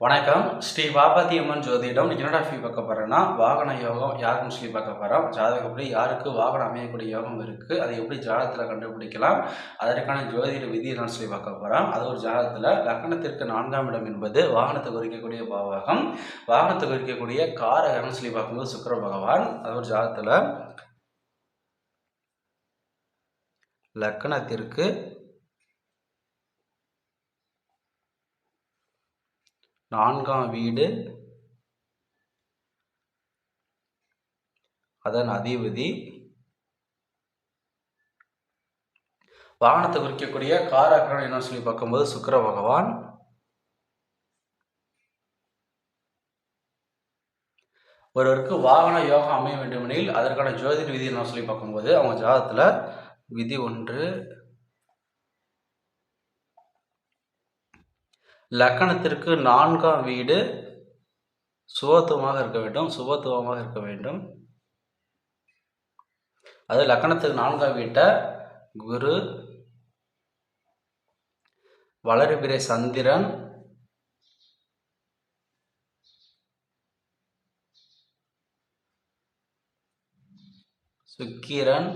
வணக்கம். ஸ்ரீ பாபாத்தி அம்மன் ஜோதிடம் என்னடா ஃபீ பார்க்க போகிறேன்னா வாகன யோகம் யாருக்கும் சொல்லி பார்க்க போகிறோம் ஜாதகப்படி யாருக்கு வாகனம் அமையக்கூடிய யோகம் இருக்குது அதை எப்படி ஜாதகத்தில் கண்டுபிடிக்கலாம் அதற்கான ஜோதிட விதி என்னன்னு சொல்லி பார்க்க போகிறோம் அது ஒரு ஜாதகத்தில் லக்னத்திற்கு நான்காம் இடம் என்பது வாகனத்தை குறிக்கக்கூடிய பாவகம். வாகனத்தை குறிக்கக்கூடிய காரகம்னு சொல்லி பார்க்கும்போது சுக்கிர பகவான் அது ஒரு ஜாதகத்தில் லக்னத்திற்கு நான்காம் வீடு. அதன் அதிபதி. வாகனத்தை குறிக்கக்கூடிய காரகன் என்ன சொல்லி பார்க்கும்போது சுக்கிர பகவான். ஒருவருக்கு வாகன யோகம் அமைய வேண்டுமெனில் அதற்கான ஜோதிட விதி என்ன சொல்லி பார்க்கும்போது அவங்க ஜாதகத்தில் விதி ஒன்று லக்கணத்திற்கு நான்காம் வீடு சுபத்துவமாக இருக்க வேண்டும் சுபத்துவமாக இருக்க வேண்டும். அது லக்கணத்துக்கு நான்காம் வீட்டை குரு வளர்பிறை சந்திரன் சுக்கிரன்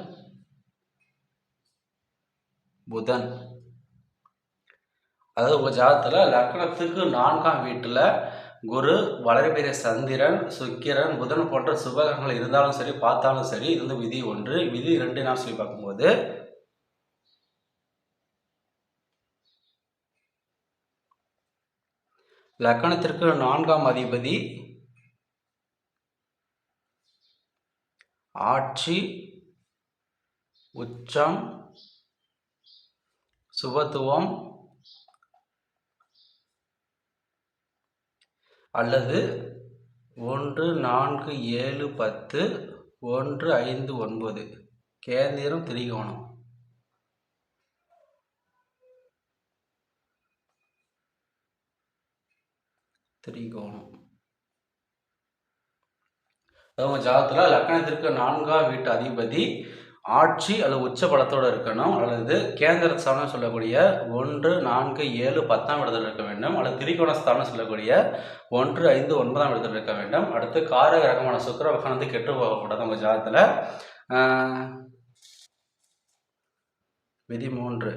புதன். அதாவது உங்கள் ஜாதகத்தில் லக்னத்துக்கு நான்காம் வீட்டில் குரு வளர்பிறை சந்திரன் சுக்கிரன் புதன் போன்ற சுபகங்கள் இருந்தாலும் சரி பார்த்தாலும் சரி இது வந்து விதி ஒன்று. விதி ரெண்டு நான் சொல்லி பார்க்கும்போது லக்கணத்திற்கு நான்காம் அதிபதி ஆட்சி உச்சம் சுபத்துவம் அல்லது ஒன்று நான்கு ஏழு பத்து ஒன்று ஐந்து ஒன்பது. கேந்திரம் திரிகோணம். திரிகோணம். அவங்க ஜாதத்தில் லக்கணத்திற்கு நான்காம் வீட்டு அதிபதி ஆட்சி அல்லது உச்ச பலத்தோடு இருக்கணும் அல்லது கேந்திர ஸ்தானம் சொல்லக்கூடிய ஒன்று நான்கு ஏழு பத்தாம் இடத்தில் இருக்க வேண்டும் அல்லது திரிகோண ஸ்தானம் சொல்லக்கூடிய ஒன்று ஐந்து ஒன்பதாம் இடத்தில் இருக்க வேண்டும். அடுத்து காரக ரகமான சுக்கர பகவான் வந்து கெட்டு போகக்கூடாது உங்கள் ஜாதத்தில் விதி மூன்று.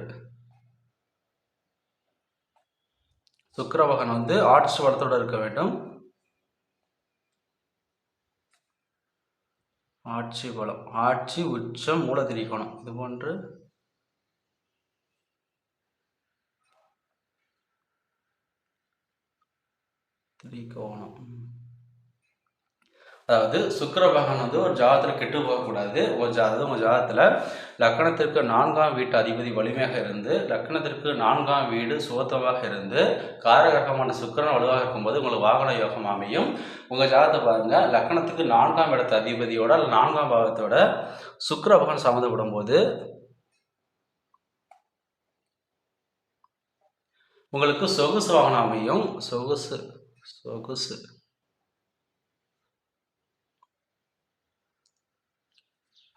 சுக்கரவகன் வந்து ஆட்சி பலத்தோடு இருக்க வேண்டும். ஆட்சி பலம் ஆட்சி உச்சம் மூல திரிகோணம் இது போன்று திரிகோணம். அதாவது சுக்கர பகவான் வந்து ஒரு ஜாதத்தில் கெட்டு போகக்கூடாது. ஒரு ஜாதகம் உங்கள் ஜாதத்தில் லக்கணத்திற்கு நான்காம் வீட்டு அதிபதி வலிமையாக இருந்து லக்கணத்திற்கு நான்காம் வீடு சுகத்தமாக இருந்து காரகரகமான சுக்கரன் வலுவாக இருக்கும்போது உங்களுக்கு வாகன யோகம் அமையும். உங்கள் ஜாதத்தை பாருங்கள் லக்கணத்துக்கு நான்காம் இடத்து அதிபதியோட அல்ல நான்காம் பாவத்தோட சுக்கர பகவான் சம்மந்தப்படும் போது உங்களுக்கு சொகுசு வாகனம் அமையும். சொகுசு சொகுசு.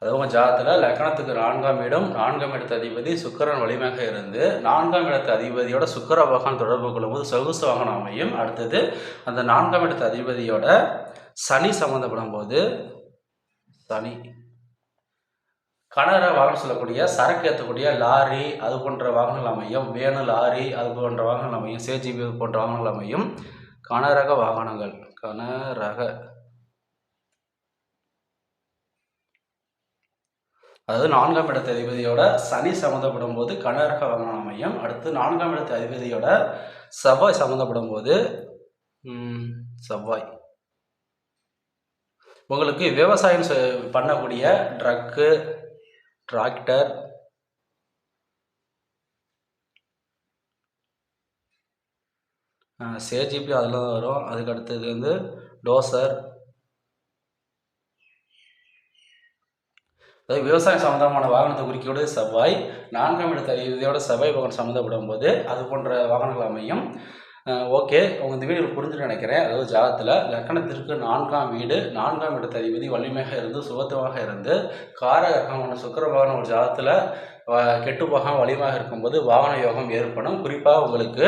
அதுவும் ஜாதத்தில் லக்கணத்துக்கு நான்காம் இடம் நான்காம் இடத்து அதிபதி சுக்கரன் வலிமையாக இருந்து நான்காம் இடத்து அதிபதியோட சுக்கர வாகனம் தொடர்பு கொள்ளும்போது சொகுசு வாகனம் அமையும். அடுத்தது அந்த நான்காம் இடத்து அதிபதியோட சனி சம்மந்தப்படும் போது சனி. கனர வாகனம் சொல்லக்கூடிய சரக்கு ஏற்றக்கூடிய லாரி அது போன்ற வாகனங்கள் அமையும். வேணு லாரி அது போன்ற வாகனங்கள் அமையும். சேஜிபி போன்ற வாகனங்கள் அமையும். கனரக வாகனங்கள் கனரக. அதாவது நான்காம் இடத்து அதிபதியோட சனி சம்மந்தப்படும் போது கனரக வாகனம் அமையும் அடுத்து நான்காம் இடத்து அதிபதியோட செவ்வாய் சம்மந்தப்படும் போது செவ்வாய். உங்களுக்கு விவசாயம் பண்ணக்கூடிய ட்ரக்கு டிராக்டர் சேஜிபி அதில் தான் வரும். அதுக்கு அடுத்தது வந்து டோசர் அதாவது விவசாயம் சம்மந்தமான வாகனத்தை குறிக்கக்கூடிய செவ்வாய் நான்காம் இடத்த இதோட செவ்வாய் வாகனம் சம்மந்தப்படும் போது அது போன்ற வாகனங்கள் அமையும். ஓகே. உங்கள் இந்த வீடு புரிஞ்சுட்டு நினைக்கிறேன். அதாவது ஜாதத்தில் லக்கணத்திற்கு நான்காம் வீடு நான்காம் இடத்த அதிபதி வலிமையாக இருந்து சுகத்துவமாக இருந்து காரகமான சுக்கர பகவான் ஒரு ஜாதத்தில் கெட்டு போகாம வலிமையாக இருக்கும்போது வாகன யோகம் ஏற்படும். குறிப்பாக உங்களுக்கு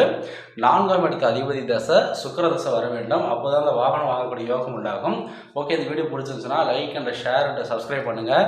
நான்காம் இடத்து அதிபதி தசை சுக்கர தசை வர வேண்டும். அப்போ தான் அந்த வாகனம் வாங்கக்கூடிய யோகம் உண்டாகும். ஓகே இந்த வீடியோ பிடிச்சிருந்துச்சுன்னா like and share and subscribe பண்ணுங்கள்